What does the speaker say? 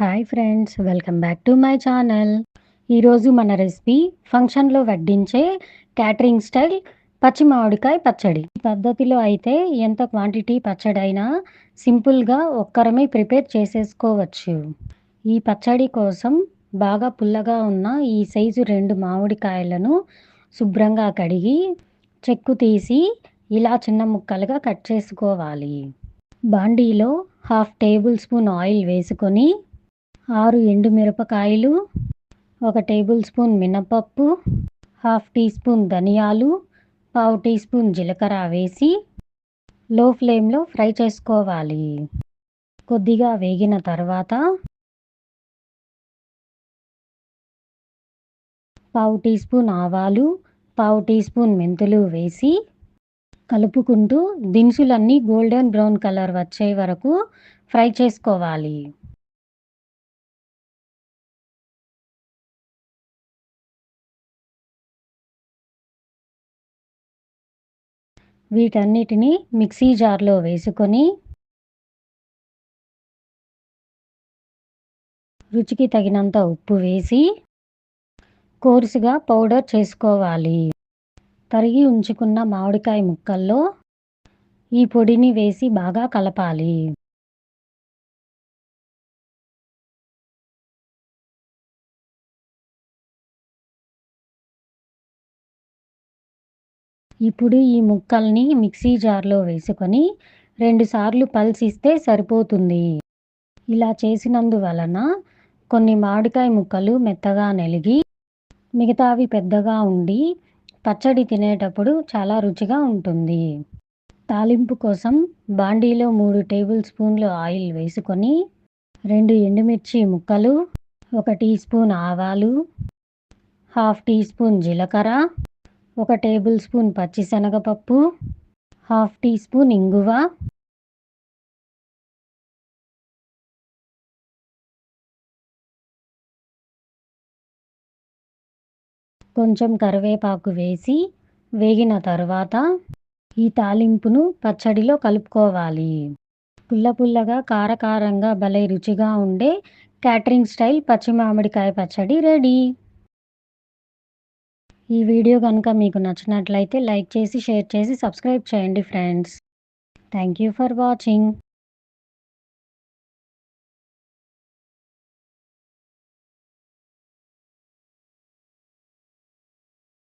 Hi friends welcome back to my channel ఈరోజు మన recipe ఫంక్షన్లో వడ్డించే క్యాటరింగ్ స్టైల్ పచ్చి మామిడికాయ పచ్చడి. ఈ పద్ధతిలో అయితే ఎంత క్వాంటిటీ పచ్చడి అయినా సింపుల్గా ఒక్కరమే ప్రిపేర్ చేసేసుకోవచ్చు. ఈ పచ్చడి కోసం బాగా పుల్లగా ఉన్న ఈ సైజు రెండు మామిడికాయలను శుభ్రంగా కడిగి చెక్కు తీసి ఇలా చిన్న ముక్కలుగా కట్ చేసుకోవాలి. బాండీలో హాఫ్ టేబుల్ స్పూన్ ఆయిల్ వేసుకొని ఆరు ఎండుమిరపకాయలు ఒక టేబుల్ స్పూన్ మినపప్పు హాఫ్ టీ స్పూన్ ధనియాలు పావు టీ స్పూన్ జీలకర్ర వేసి లో ఫ్లేమ్లో ఫ్రై చేసుకోవాలి. కొద్దిగా వేగిన తర్వాత పావు టీ స్పూన్ ఆవాలు పావు టీ స్పూన్ మెంతులు వేసి కలుపుకుంటూ దినుసులన్నీ గోల్డెన్ బ్రౌన్ కలర్ వచ్చే వరకు ఫ్రై చేసుకోవాలి. వీటన్నిటిని మిక్సీ జార్లో వేసుకొని రుచికి తగినంత ఉప్పు వేసి కోర్సుగా పౌడర్ చేసుకోవాలి. తరిగి ఉంచుకున్న మామిడికాయ ముక్కల్లో ఈ పొడిని వేసి బాగా కలపాలి. ఇప్పుడు ఈ ముక్కల్ని మిక్సీ జార్లో వేసుకొని రెండుసార్లు పల్సిస్తే సరిపోతుంది. ఇలా చేసినందువలన కొన్ని మామిడికాయ ముక్కలు మెత్తగా నలిగి మిగతావి పెద్దగా ఉండి పచ్చడి తినేటప్పుడు చాలా రుచిగా ఉంటుంది. తాలింపు కోసం బాండీలో మూడు టేబుల్ స్పూన్లు ఆయిల్ వేసుకొని రెండు ఎండుమిర్చి ముక్కలు ఒక టీ స్పూన్ ఆవాలు హాఫ్ టీ స్పూన్ జీలకర్ర ఒక టేబుల్ స్పూన్ పచ్చిశనగపప్పు హాఫ్ టీ స్పూన్ ఇంగువ కొంచెం కరివేపాకు వేసి వేగిన తర్వాత ఈ తాలింపును పచ్చడిలో కలుపుకోవాలి. పుల్ల పుల్లగా కారకారంగా భలే రుచిగా ఉండే క్యాటరింగ్ స్టైల్ పచ్చి మామిడికాయ పచ్చడి రెడీ. ఈ వీడియో కనుక మీకు నచ్చినట్లయితే లైక్ చేసి షేర్ చేసి సబ్స్క్రైబ్ చేయండి friends. Thank you for watching